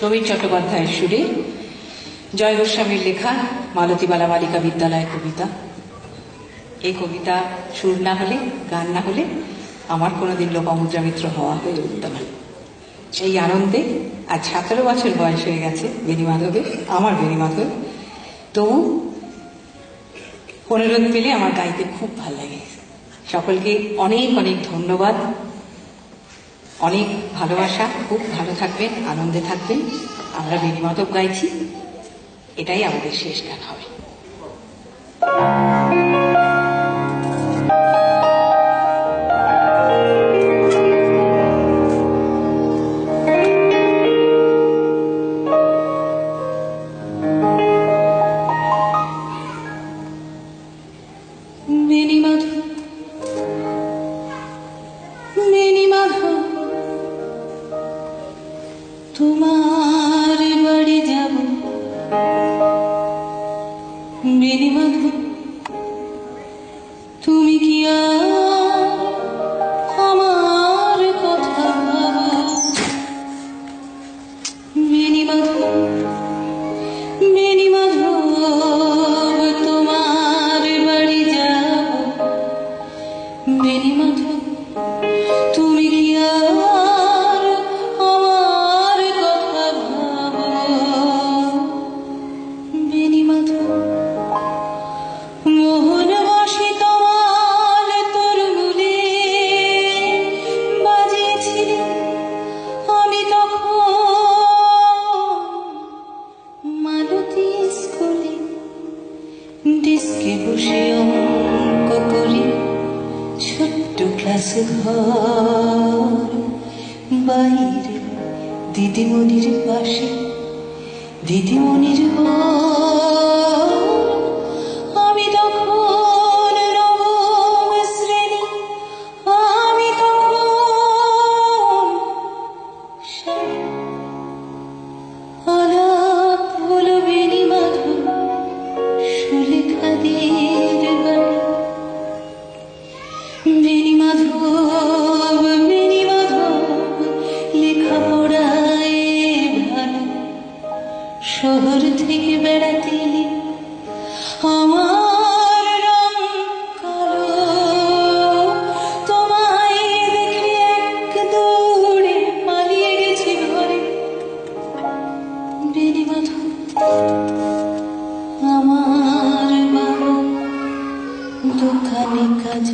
সমীর চট্টোপাধ্যায়ের সুরে জয় গোস্বামীর লেখা মালতীবালা বালিকা বিদ্যালয় কবিতা। এই কবিতা সুর না হলে, গান না হলে আমার কোনোদিন লোপামুদ্রা মিত্র হওয়া হয়ে উঠত না। এই আনন্দে আজ সতেরো বছর বয়স হয়ে গেছে বেণীমাধবের আমার বেণীমাধব তবু অনুরোধ পেলে আমার গাইতে খুব ভালো লাগে। সকলকে অনেক অনেক ধন্যবাদ। অনেক ভালোবাসা, খুব ভালো থাকবেন, আনন্দে থাকবেন। আমরা বেণীমাধব গাইছি। এটাই আমাদের শেষ গান হবে। ডেস্কে বসে অঙ্ক করি ছোট্ট ক্লাস ঘর। বাইরে দিদিমণির পাশে দিদিমণির ঘর। শহর থেকে বেড়াতে এলে আমার রং কালো, তোমায় দেখে এক দৌড়ে পালিয়ে গেছি ঘরে। বেণী মাধব আমার বাবা দোকানে কাজ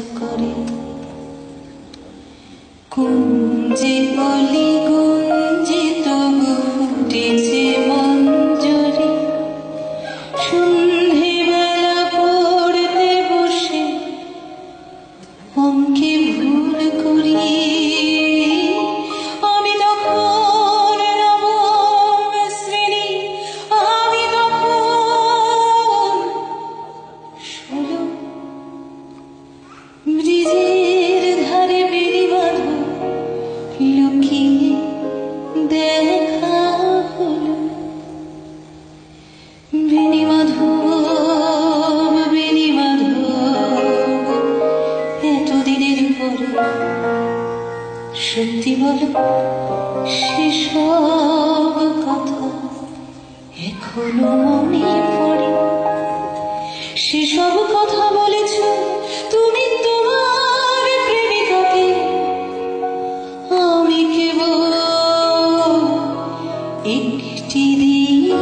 সত্যি বলো সেসব কথা এখনও মনে পড়ে। সেসব কথা বলেছ তুমি তোমার প্রেমিকাকে। আমি কেবল একটি দিন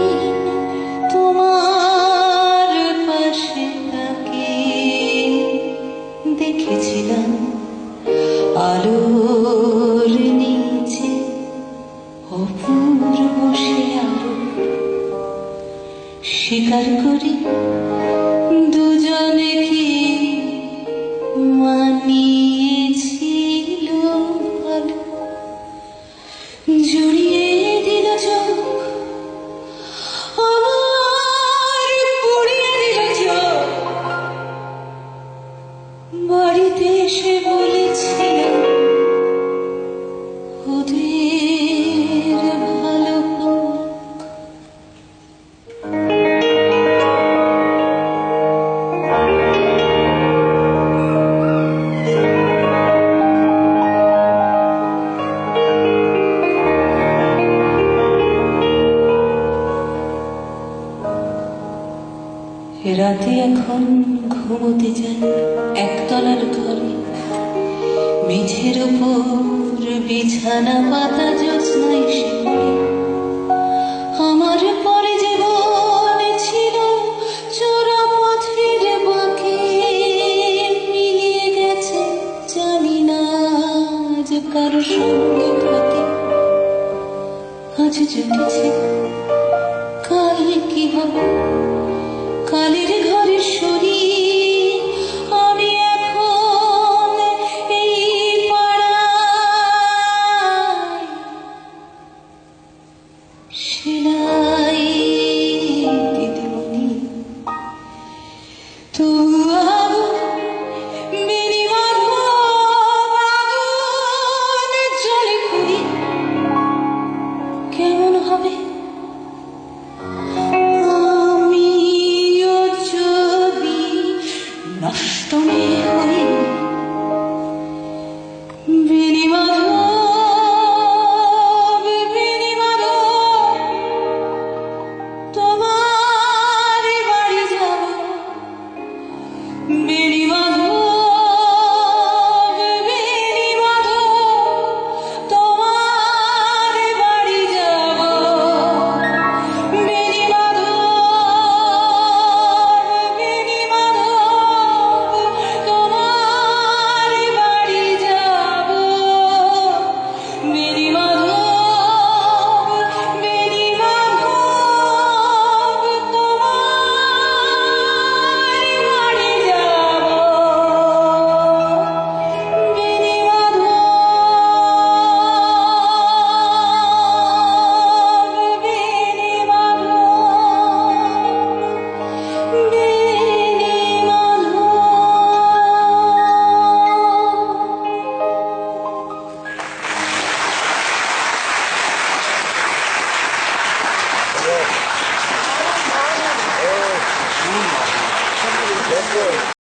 তোমার পাশে তাকে দেখেছিলাম। আলোর নিচে অপূর্ব সে আলো। স্বীকার করি দুজনে কি মানিয়েছিল ভালো জুড়িয়ে দিল চোখ বাড়িতে এসে বলেছিল রাতে এখন ঘুমোতে যাই একতলার ঘরে। মেঝের উপর বিছানা পাতা জোৎস্না সে 是了